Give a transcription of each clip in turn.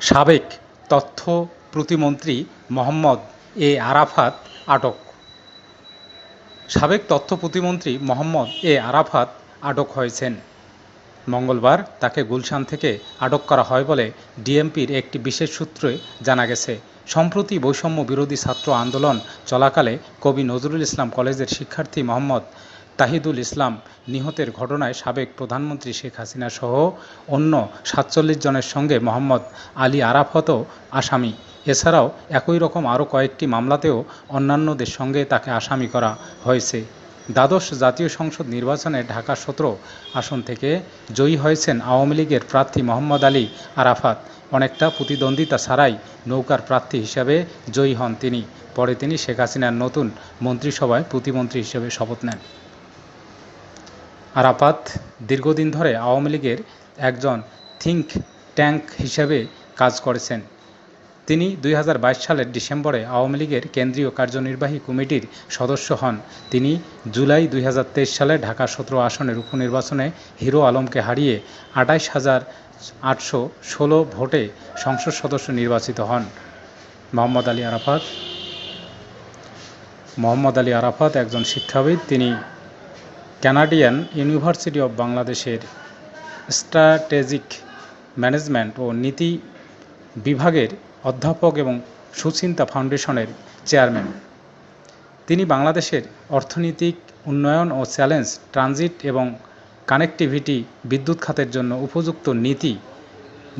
সাবেক তথ্য প্রতিমন্ত্রী মোহাম্মদ এ আরাফাত আটক। সাবেক তথ্য প্রতিমন্ত্রী মোহাম্মদ এ আরাফাত আটক হয়েছেন। মঙ্গলবার তাকে গুলশান থেকে আটক করা হয় বলে ডিএমপির একটি বিশেষ সূত্রে জানা গেছে। সম্প্রতি বৈষম্য বিরোধী ছাত্র আন্দোলন চলাকালে কবি নজরুল ইসলাম কলেজের শিক্ষার্থী মোহাম্মদ তাহিদুল ইসলাম নিহতের ঘটনায় সাবেক প্রধানমন্ত্রী শেখ হাসিনা সহ অন্য সাতচল্লিশ জনের সঙ্গে মোহাম্মদ আলী আরাফতও আসামি। এছাড়াও একই রকম আরও কয়েকটি মামলাতেও অন্যান্যদের সঙ্গে তাকে আসামি করা হয়েছে। দ্বাদশ জাতীয় সংসদ নির্বাচনে ঢাকা সতেরো আসন থেকে জয়ী হয়েছেন আওয়ামী লীগের প্রার্থী মোহাম্মদ আলী আরাফাত। অনেকটা প্রতিদ্বন্দ্বিতা ছাড়াই নৌকার প্রার্থী হিসাবে জয়ী হন তিনি। পরে তিনি শেখ হাসিনার নতুন মন্ত্রিসভায় প্রতিমন্ত্রী হিসেবে শপথ নেন। আরাফাত দীর্ঘদিন ধরে আওয়ামী লীগের একজন থিঙ্ক ট্যাঙ্ক হিসেবে কাজ করেছেন। তিনি দুই হাজার বাইশ সালের ডিসেম্বরে আওয়ামী লীগের কেন্দ্রীয় কার্যনির্বাহী কমিটির সদস্য হন। তিনি জুলাই দুই হাজার তেইশ সালে ঢাকা সতেরো আসনের উপনির্বাচনে হিরো আলমকে হারিয়ে আটাইশ হাজার আটশো ষোলো ভোটে সংসদ সদস্য নির্বাচিত হন। মোহাম্মদ আলী আরাফাত। মোহাম্মদ আলী আরাফাত একজন শিক্ষাবিদ। তিনি কানাডিয়ান ইউনিভার্সিটি অব বাংলাদেশের স্ট্র্যাটেজিক ম্যানেজমেন্ট ও নীতি বিভাগের অধ্যাপক এবং সুচিন্তা ফাউন্ডেশনের চেয়ারম্যান তিনি বাংলাদেশের অর্থনৈতিক উন্নয়ন ও চ্যালেঞ্জ, ট্রানজিট এবং কানেক্টিভিটি, বিদ্যুৎ খাতের জন্য উপযুক্ত নীতি,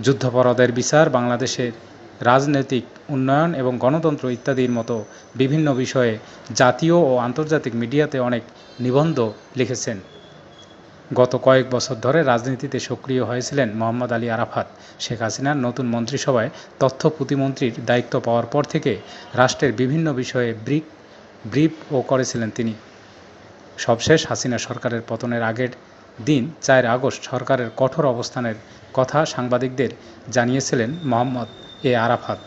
যুদ্ধাপরাধের বিচার, বাংলাদেশের রাজনৈতিক উন্নয়ন এবং গণতন্ত্র ইত্যাদির মতো বিভিন্ন বিষয়ে জাতীয় ও আন্তর্জাতিক মিডিয়াতে অনেক নিবন্ধ লিখেছেন। গত কয়েক বছর ধরে রাজনীতিতে সক্রিয় হয়েছিলেন মোহাম্মদ আলী আরাফাত। শেখ হাসিনার নতুন মন্ত্রিসভায় তথ্য প্রতিমন্ত্রীর দায়িত্ব পাওয়ার পর থেকে রাষ্ট্রের বিভিন্ন বিষয়ে ব্রিক, ব্রিফ ও করেছিলেন তিনি। সবশেষ হাসিনা সরকারের পতনের আগের দিন চার আগস্ট সরকারের কঠোর অবস্থানের কথা সাংবাদিকদের জানিয়েছিলেন মোহাম্মদ এ আরাফাত।